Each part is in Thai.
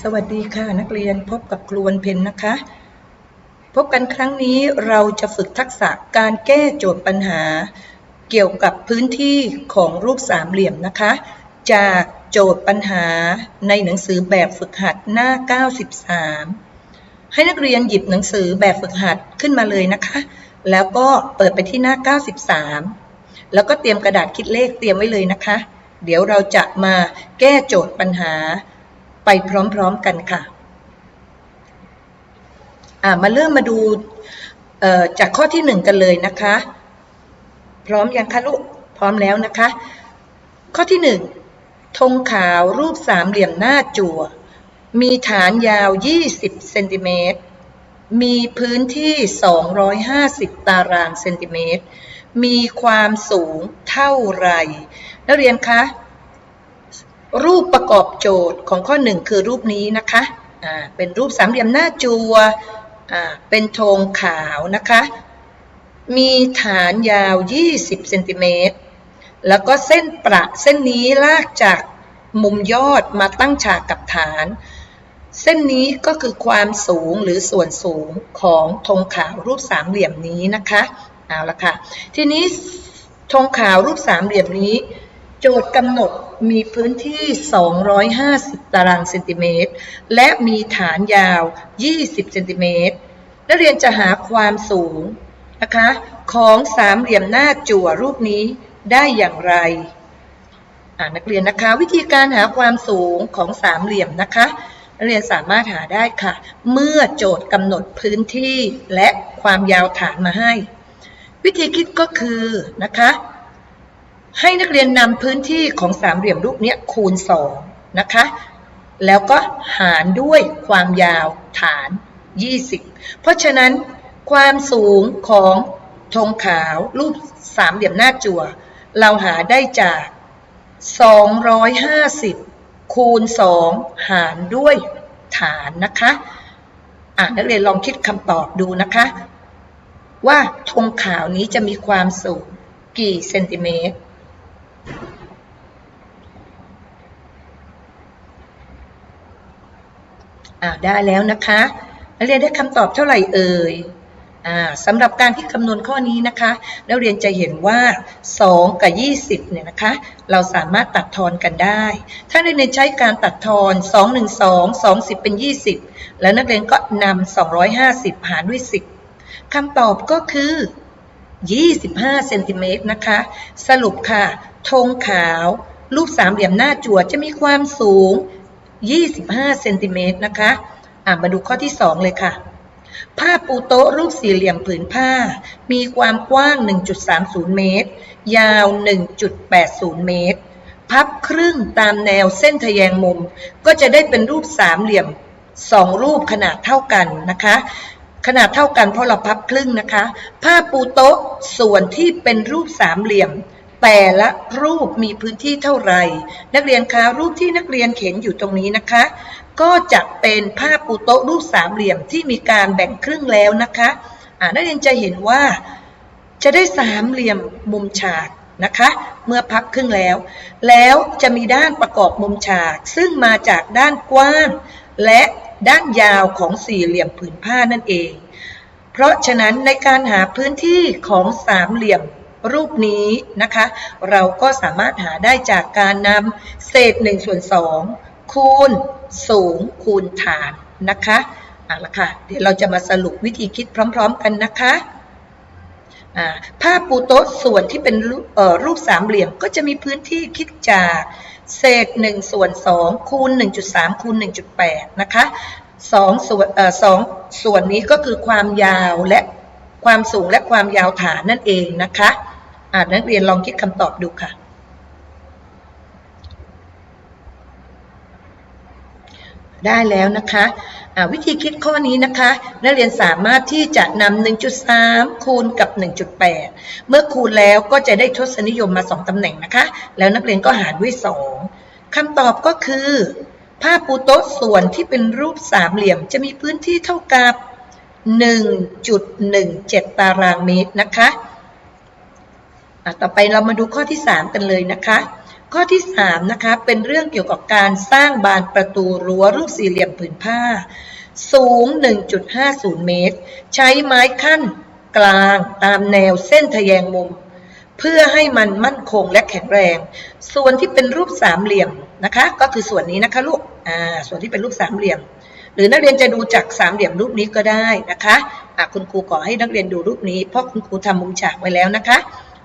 สวัสดีค่ะนักเรียนพบกับครูวันเพ็ญนะคะ พบกันครั้งนี้เราจะฝึกทักษะการแก้โจทย์ปัญหา เกี่ยวกับพื้นที่ของรูปสามเหลี่ยมนะคะ จากโจทย์ปัญหาในหนังสือแบบฝึกหัดหน้า 93 ให้นักเรียนหยิบหนังสือแบบฝึกหัดขึ้นมาเลยนะคะ แล้วก็เปิดไปที่หน้า 93 แล้วก็เตรียมกระดาษคิดเลขเตรียมไว้เลยนะคะ เดี๋ยวเราจะมาแก้โจทย์ปัญหา ไปพร้อมๆกันค่ะอ่ามาเริ่มมาดูเอ่อจากข้อที่หนึ่งกันเลยนะคะ พร้อมยังคะลูกพร้อมแล้วนะคะ ข้อที่หนึ่งธงขาวรูปสามเหลี่ยมหน้าจั่ว มีฐานยาว 20 เซนติเมตร มีพื้นที่ 250 ตารางเซนติเมตร มีความสูงเท่าไหร่นักเรียนคะ รูปประกอบโจทย์ของข้อหนึ่งคือรูปนี้นะคะอ่าเป็นรูปสามเหลี่ยมหน้าจัวอ่าเป็นธงขาวนะคะ มีฐานยาว 20เซนติเมตร แล้วก็เส้นประเส้นนี้ลากจากมุมยอดมาตั้งฉากกับฐาน เส้นนี้ก็คือความสูงหรือส่วนสูงของธงขาวรูปสามเหลี่ยมนี้นะคะเอาละค่ะ ทีนี้ธงขาวรูปสามเหลี่ยมนี้ โจทย์กำหนด มีพื้นที่ 250 ตารางเซนติเมตร และมีฐานยาว 20 เซนติเมตร นักเรียนจะหาความสูงนะคะ ของสามเหลี่ยมหน้าจั่วรูปนี้ได้อย่างไร นักเรียนนะคะ วิธีการหาความสูงของสามเหลี่ยมนะคะนักเรียนสามารถหาได้ค่ะ เมื่อโจทย์กำหนดพื้นที่และความยาวฐานมาให้ วิธีคิดก็คือนะคะ ให้นักเรียนนำพื้นที่ของสามเหลี่ยมรูปนี้คูณ 2 นะคะ แล้วก็หารด้วยความยาวฐาน 20 เพราะฉะนั้นความสูงของธงขาวรูปสามเหลี่ยมหน้าจั่ว เราหาได้จาก 250 คูณ 2 หารด้วยฐานนะคะอะนักเรียนลองคิดคำตอบดูนะคะ ว่าธงขาวนี้จะมีความสูงกี่เซนติเมตร อ่าได้แล้วนะคะนักเรียนได้คำตอบเท่าไหร่เอ่ยอ่าสำหรับการที่คำนวณข้อนี้นะคะ นักเรียนจะเห็นว่า 2 กับ 20 เนี่ยนะคะ เราสามารถตัดทอนกันได้ ถ้านักเรียนใช้การตัดทอน 2 1 2 2 10 เป็น 20 แล้วนักเรียนก็นำ250 หารด้วย 10คำตอบก็คือ 25 เซนติเมตรนะคะ สรุปค่ะธงขาว รูปสามเหลี่ยมหน้าจั่วจะมีความสูง 25เซนติเมตรนะคะอะมาดูข้อที่ 2 เลยค่ะ ผ้าปูโต๊ะรูปสี่เหลี่ยมผืนผ้า มีความกว้าง 1.30 เมตร ยาว 1.80 เมตร พับครึ่งตามแนวเส้นทะแยงมุม ก็จะได้เป็นรูปสามเหลี่ยม2รูปขนาดเท่ากันนะคะ ขนาดเท่ากันเพราะเราพับครึ่งนะคะ ผ้าปูโต๊ะส่วนที่เป็นรูปสามเหลี่ยม แต่ละรูปมีพื้นที่เท่าไหร่ นักเรียนคะรูปที่นักเรียนเห็นอยู่ตรงนี้นะคะ ก็จะเป็นผ้าปูโต๊ะรูปสามเหลี่ยมที่มีการแบ่งครึ่งแล้วนะคะนักเรียนจะเห็นว่าจะได้สามเหลี่ยมมุมฉากนะคะ เมื่อพับครึ่งแล้ว แล้วจะมีด้านประกอบมุมฉาก ซึ่งมาจากด้านกว้าง และด้านยาวของสี่เหลี่ยมผืนผ้านั่นเอง เพราะฉะนั้นในการหาพื้นที่ของสามเหลี่ยม รูปนี้นะคะ เราก็สามารถหาได้จากการนำเศษ1ส่วน2คูณสูงคูณฐานนะคะเอาละค่ะเดี๋ยวเราจะมาสรุปวิธีคิดพร้อม ๆ กันนะคะอ่าผ้าปูโต๊ะส่วนที่เป็นรูปสามเหลี่ยมก็จะมีพื้นที่คิดจากเศษ1ส่วน2คูณ1.3คูณ1.8นะคะสองส่วนสองส่วนนี้ก็คือความยาวและความสูงและความยาวฐานนั่นเองนะคะ อ่านักเรียนลองคิดคำตอบดูค่ะ ได้แล้วนะคะวิธีคิดข้อนี้นะคะ นักเรียนสามารถที่จะนำ 1.3 คูณกับ 1.8 เมื่อคูณแล้วก็จะได้ทศนิยมมา 2ตำแหน่งนะคะ แล้วนักเรียนก็หารด้วย 2คำตอบก็คือผ้าปูโต๊ะส่วนที่เป็นรูปสามเหลี่ยมจะมีพื้นที่เท่ากับ 1.17 ตารางเมตรนะคะ ต่อไปเรามาดูข้อที่ 3 กันเลยนะคะ ข้อที่ 3 นะคะ เป็นเรื่องเกี่ยวกับการสร้างบานประตูรั้วรูปสี่เหลี่ยมผืนผ้า สูง 1.50 เมตร ใช้ไม้ขั้นกลางตามแนวเส้นทะแยงมุม เพื่อให้มันมั่นคงและแข็งแรง ส่วนที่เป็นรูปสามเหลี่ยมนะคะ ก็คือส่วนนี้นะคะลูกอ่าส่วนที่เป็นรูปสามเหลี่ยม หรือนักเรียนจะดูจากสามเหลี่ยมรูปนี้ก็ได้นะคะะคุณครูขอให้นักเรียนดูรูปนี้เพราะคุณครูทำมุมฉากไว้แล้วนะคะ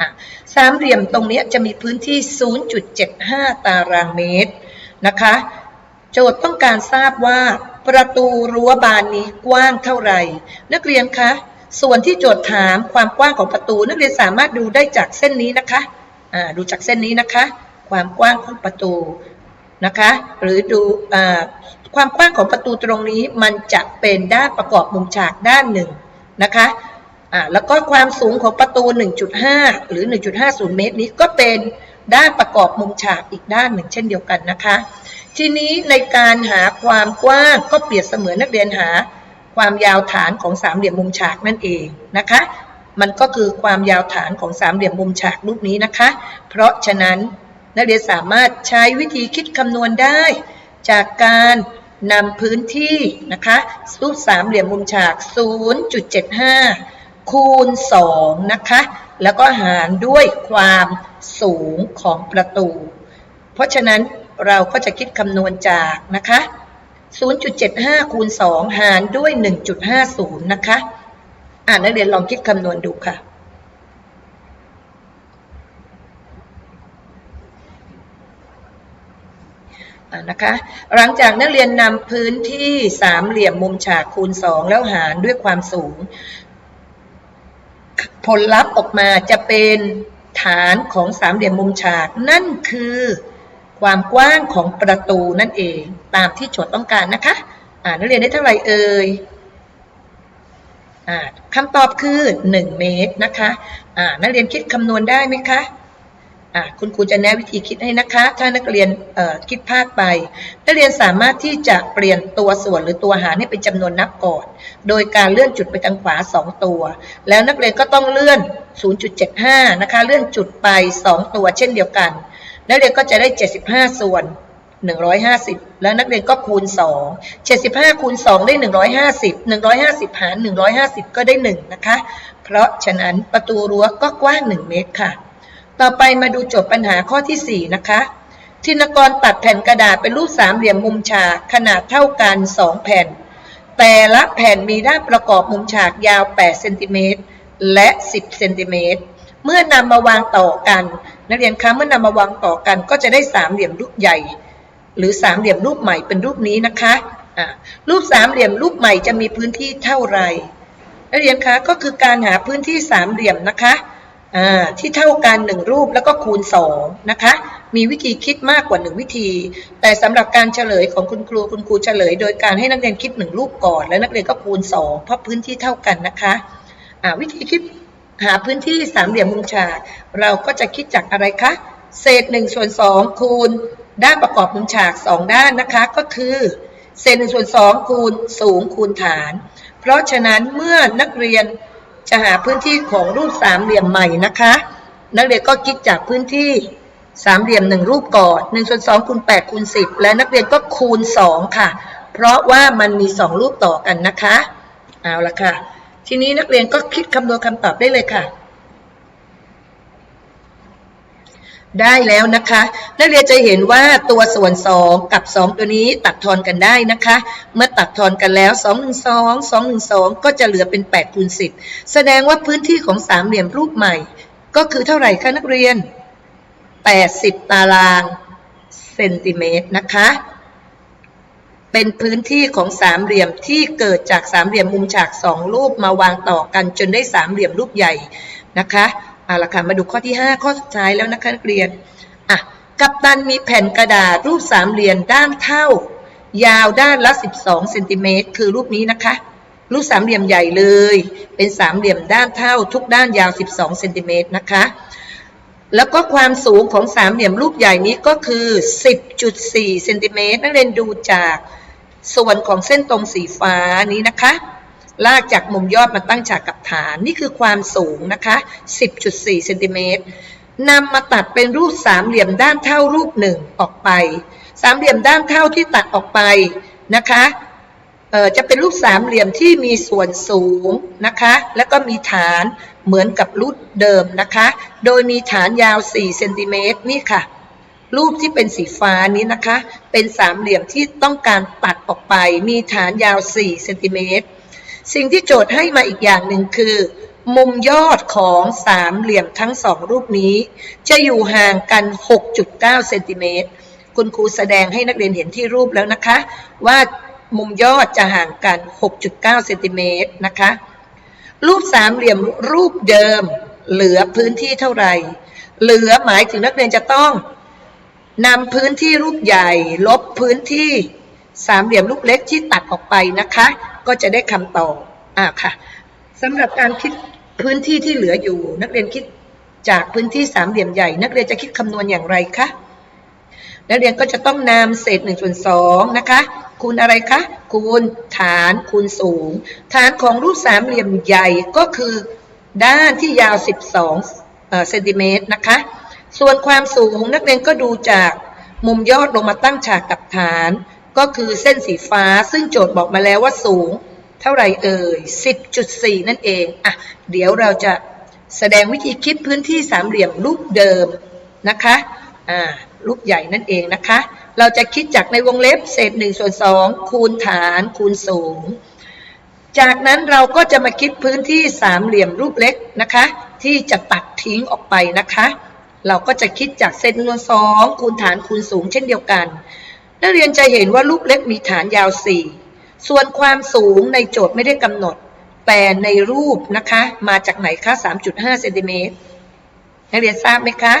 อะสามเหลี่ยมตรงนี้จะมีพื้นที่ 0.75 ตารางเมตรนะคะ โจทย์ต้องการทราบว่าประตูรั้วบานนี้กว้างเท่าไหร่ นักเรียนคะ ส่วนที่โจทย์ถามความกว้างของประตู นักเรียนสามารถดูได้จากเส้นนี้นะคะอ่าดูจากเส้นนี้นะคะ ความกว้างของประตูนะคะ หรือดูอ่าความกว้างของประตูตรงนี้มันจะเป็นด้านประกอบมุมฉากด้านหนึ่งนะคะ อ่าแล้วก็ความสูงของประตู 1.5 หรือ 1.50 เมตรนี้ก็เป็นด้านประกอบมุมฉากอีกด้านหนึ่งเช่นเดียวกันนะคะ ทีนี้ในการหาความกว้างก็เปรียบเสมือนนักเรียนหาความยาวฐานของสามเหลี่ยมมุมฉากนั่นเองนะคะ มันก็คือความยาวฐานของสามเหลี่ยมมุมฉากรูปนี้นะคะ เพราะฉะนั้นนักเรียนสามารถใช้วิธีคิดคำนวณได้ จากการนำพื้นที่นะคะรูปสามเหลี่ยมมุมฉาก 0.75 คูณ 2 นะคะ แล้วก็หารด้วยความสูงของประตู เพราะฉะนั้นเราก็จะคิดคำนวณจากนะคะ 0.75 คูณ 2 หารด้วย 1.50 นะคะ อ่านักเรียนลองคิดคำนวณดูค่ะนะคะหลังจากนักเรียนนำพื้นที่สามเหลี่ยมมุมฉากคูณ 2 แล้วหารด้วยความสูง ผลลัพธ์ออกมาจะเป็นฐานของสามเหลี่ยมมุมฉาก นั่นคือความกว้างของประตูนั่นเองตามที่โจทย์ต้องการนะคะอ่านักเรียนได้เท่าไหร่เอ่ยอ่าคำตอบคือ 1 เมตรนะคะอ่านักเรียนคิดคำนวณได้ไหมคะ อ่าคุณครูจะแนะวิธีคิดให้นะคะ ถ้านักเรียนเอ่อคิดพลาดไป นักเรียนสามารถที่จะเปลี่ยนตัวส่วนหรือตัวหารให้เป็นจำนวนนับก่อน โดยการเลื่อนจุดไปทางขวา 2 ตัว แล้วนักเรียนก็ต้องเลื่อน 0.75 นะคะ เลื่อนจุดไป 2 ตัวเช่นเดียวกัน นักเรียนก็จะได้ 75 ส่วน 150 แล้วนักเรียนก็คูณ 2 75 คูณ 2 ได้ 150 150 หาร 150 ก็ได้ 1 นะคะ เพราะฉะนั้นประตูรั้วก็กว้าง 1 เมตรค่ะ ต่อไปมาดูโจทย์ปัญหาข้อที่ 4 นะคะธินกรตัดแผ่นกระดาษเป็นรูปสามเหลี่ยมมุมฉากขนาดเท่ากัน 2 แผ่น แต่ละแผ่นมีด้านประกอบมุมฉากยาว 8 เซนติเมตรและ 10 เซนติเมตร เมื่อนำมาวางต่อกัน นักเรียนคะ เมื่อนำมาวางต่อกันก็จะได้สามเหลี่ยมรูปใหญ่ หรือสามเหลี่ยมรูปใหม่เป็นรูปนี้นะคะ รูปสามเหลี่ยมรูปใหม่จะมีพื้นที่เท่าไหร่นักเรียนคะ ก็คือการหาพื้นที่สามเหลี่ยมนะคะ ที่เท่ากันหนึ่งรูปแล้วก็คูณสองนะคะ มีวิธีคิดมากกว่าหนึ่งวิธี แต่สำหรับการเฉลยของคุณครูคุณครูเฉลย โดยการให้นักเรียนคิดหนึ่งรูปก่อน แล้วนักเรียนก็คูณสองเพราะพื้นที่เท่ากันนะคะอ่าวิธีคิดหาพื้นที่สามเหลี่ยมมุมฉากเราก็จะคิดจากอะไรคะ เศษ1ส่วน2คูณด้านประกอบมุมฉาก 2 ด้านนะคะ ก็คือ เศษ1ส่วน2คูณสูงคูณฐาน เพราะฉะนั้นเมื่อนักเรียน จะหาพื้นที่ของรูปสามเหลี่ยมใหม่นะคะ นักเรียนก็คิดจากพื้นที่สามเหลี่ยมหนึ่งรูปก่อน1ส่วน2คูณ8คูณ10และนักเรียนก็คูณ2ค่ะ เพราะว่ามันมี2รูปต่อกันนะคะ เอาละค่ะ ทีนี้นักเรียนก็คิดคำนวณคำตอบได้เลยค่ะ ได้แล้วนะคะ นักเรียนจะเห็นว่าตัวส่วน 2 กับ 2 ตัวนี้ตัดทอนกันได้นะคะ เมื่อตัดทอนกันแล้ว 2 1 2 2 1 2 ก็จะเหลือเป็น8คูณ10 แสดงว่าพื้นที่ของสามเหลี่ยมรูปใหม่ ก็คือเท่าไหร่คะนักเรียน 80 ตารางเซนติเมตรนะคะ เป็นพื้นที่ของสามเหลี่ยมที่เกิดจากสามเหลี่ยมมุมฉากสองรูปมาวางต่อกันจนได้สามเหลี่ยมรูปใหญ่นะคะ เอาละค่ะมาดูข้อที่ 5 ข้อสุดท้ายแล้วนะคะนักเรียนอะกัปตันมีแผ่นกระดาษรูปสามเหลี่ยมด้านเท่า ยาวด้านละ 12เซนติเมตรคือรูปนี้นะคะ รูปสามเหลี่ยมใหญ่เลย เป็นสามเหลี่ยมด้านเท่า ทุกด้านยาว 12เซนติเมตรนะคะแล้วก็ความสูงของสามเหลี่ยมรูปใหญ่นี้ก็คือ 10.4เซนติเมตรนักเรียนดูจากส่วนของเส้นตรงสีฟ้านี้นะคะ ลากจากมุมยอดมาตั้งฉากกับฐาน นี่คือความสูงนะคะ 10.4เซนติเมตรนำมาตัดเป็นรูปสามเหลี่ยมด้านเท่ารูปหนึ่งออกไป สามเหลี่ยมด้านเท่าที่ตัดออกไปนะคะจะเป็นรูปสามเหลี่ยมที่มีส่วนสูงนะคะ แล้วก็มีฐานเหมือนกับรูปเดิมนะคะ โดยมีฐานยาว 4 เซนติเมตรนี่ค่ะ รูปที่เป็นสีฟ้านี้นะคะ เป็นสามเหลี่ยมที่ต้องการตัดออกไป มีฐานยาว 4 เซนติเมตร สิ่งที่โจทย์ให้มาอีกอย่างหนึ่งคือ มุมยอดของสามเหลี่ยมทั้งสองรูปนี้ จะอยู่ห่างกัน 6.9เซนติเมตรคุณครูแสดงให้นักเรียนเห็นที่รูปแล้วนะคะ ว่ามุมยอดจะห่างกัน 6.9เซนติเมตรนะคะ รูปสามเหลี่ยมรูปเดิมเหลือพื้นที่เท่าไหร่ เหลือหมายถึงนักเรียนจะต้องนำพื้นที่รูปใหญ่ ลบพื้นที่สามเหลี่ยมรูปเล็กที่ตัดออกไปนะคะ ก็จะได้คำตอบอ่าค่ะสำหรับการคิดพื้นที่ที่เหลืออยู่ นักเรียนคิดจากพื้นที่สามเหลี่ยมใหญ่ นักเรียนจะคิดคำนวณอย่างไรคะนักเรียนก็จะต้องนำเศษ1ส่วน2นะคะคูณอะไรคะคูณฐานคูณสูง ฐานของรูปสามเหลี่ยมใหญ่ก็คือด้านที่ยาว 12เอ่อเซนติเมตรนะคะส่วนความสูงนักเรียนก็ดูจากมุมยอดลงมาตั้งฉากกับฐาน ก็คือเส้นสีฟ้าซึ่งโจทย์บอกมาแล้วว่าสูง เท่าไรเอ่ย 10.4 นั่นเอง อะ เดี๋ยวเราจะแสดงวิธีคิดพื้นที่สามเหลี่ยมรูปเดิมนะคะ อ่า รูปใหญ่นั่นเองนะคะ เราจะคิดจากในวงเล็บเศษ1ส่วน2คูณฐานคูณสูง จากนั้นเราก็จะมาคิดพื้นที่สามเหลี่ยมรูปเล็กนะคะ ที่จะตัดทิ้งออกไปนะคะ เราก็จะคิดจากเศษจำนวน2คูณฐานคูณสูงเช่นเดียวกัน นักเรียนจะเห็นว่ารูปเล็กมีฐานยาว 4 ส่วนความสูงในโจทย์ไม่ได้กำหนด แต่ในรูปนะคะ มาจากไหนคะ 3.5เซนติเมตรนักเรียนทราบไหมคะ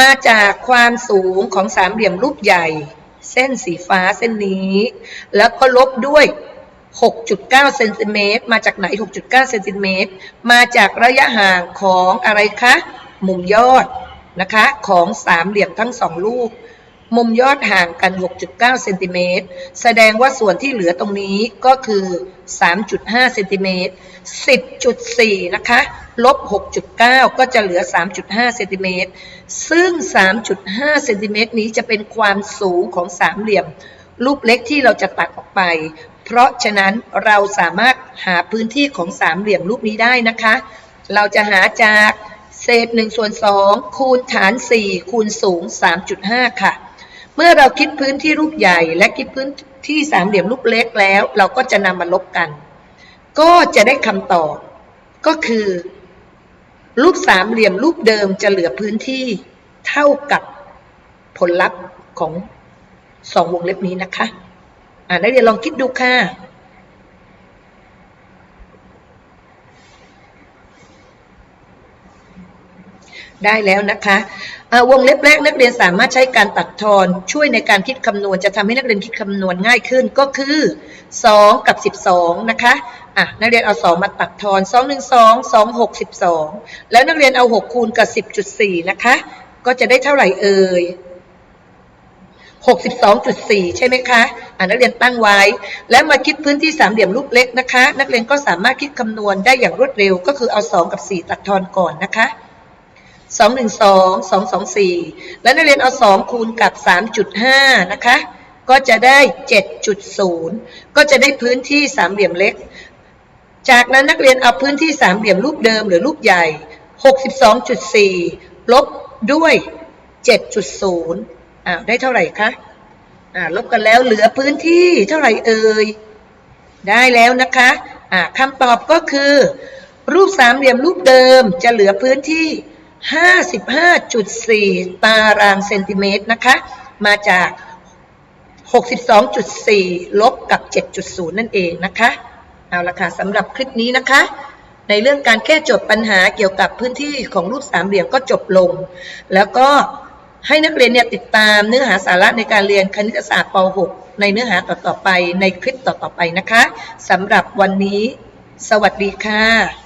มาจากความสูงของสามเหลี่ยมรูปใหญ่ เส้นสีฟ้าเส้นนี้ แล้วก็ลบด้วย 6.9เซนติเมตรมาจากไหน 6.9เซนติเมตรมาจากระยะห่างของอะไรคะ มุมยอดนะคะ ของสามเหลี่ยมทั้งสองลูก มุมยอดห่างกัน 6.9 เซนติเมตร แสดงว่าส่วนที่เหลือตรงนี้ก็คือ 3.5 เซนติเมตร 10.4 นะคะ ลบ 6.9 ก็จะเหลือ 3.5 เซนติเมตร ซึ่ง 3.5 เซนติเมตรนี้จะเป็นความสูงของสามเหลี่ยม รูปเล็กที่เราจะตัดออกไป เพราะฉะนั้นเราสามารถหาพื้นที่ของสามเหลี่ยมรูปนี้ได้นะคะ เราจะหาจากเศษ1ส่วน2คูณฐาน 4 คูณสูง 3.5 ค่ะ เมื่อเราคิดพื้นที่รูปใหญ่ และคิดพื้นที่สามเหลี่ยมรูปเล็กแล้ว เราก็จะนำมาลบกัน ก็จะได้คำตอบ ก็คือ รูปสามเหลี่ยมรูปเดิมจะเหลือพื้นที่เท่ากับผลลัพธ์ของสองวงเล็บนี้นะคะ อ่านักเรียนลองคิดดูค่ะ ได้แล้วนะคะวงเล็บแรกนักเรียนสามารถใช้การตัดทอนช่วยในการคิดคำนวณ จะทำให้นักเรียนคิดคำนวณง่ายขึ้นก็คือ 2 กับ 12 นะคะอะนักเรียนเอา 2 มาตัดทอน 2 1 2 2 6 12 แล้วนักเรียนเอา 6 คูณกับ 10.4 นะคะ ก็จะได้เท่าไหร่เอ่ย62.4 ใช่ไหมคะอ่านักเรียนตั้งไว้ แล้วมาคิดพื้นที่สามเหลี่ยมรูปเล็กนะคะ นักเรียนก็สามารถคิดคำนวณได้อย่างรวดเร็ว ก็คือเอา 2 กับ 4 ตัดทอนก่อนนะคะ 2 1 2 2 2 4 แล้วนักเรียนเอา 2 คูณกับ 3.5 นะคะ ก็จะได้ 7.0 ก็จะได้พื้นที่สามเหลี่ยมเล็ก จากนั้นนักเรียนเอาพื้นที่สามเหลี่ยมรูปเดิมหรือรูปใหญ่ 62.4 ลบด้วย 7.0 อ้าวได้เท่าไหร่คะ อ่าลบกันแล้วเหลือพื้นที่เท่าไหร่เอ่ย ได้แล้วนะคะ อ่าคำตอบก็คือ รูปสามเหลี่ยมรูปเดิมจะเหลือพื้นที่ 55.4 ตารางเซนติเมตรนะคะ มาจาก 62.4 ลบกับ 7.0 นั่นเองนะคะ เอาละค่ะสำหรับคลิปนี้นะคะ ในเรื่องการแก้โจทย์ปัญหาเกี่ยวกับพื้นที่ของรูปสามเหลี่ยมก็จบลง แล้วก็ให้นักเรียนเนี่ยติดตามเนื้อหาสาระในการเรียนคณิตศาสตร์ป .6 ในเนื้อหาต่อๆไปในคลิปต่อๆไปนะคะสำหรับวันนี้ สวัสดีค่ะ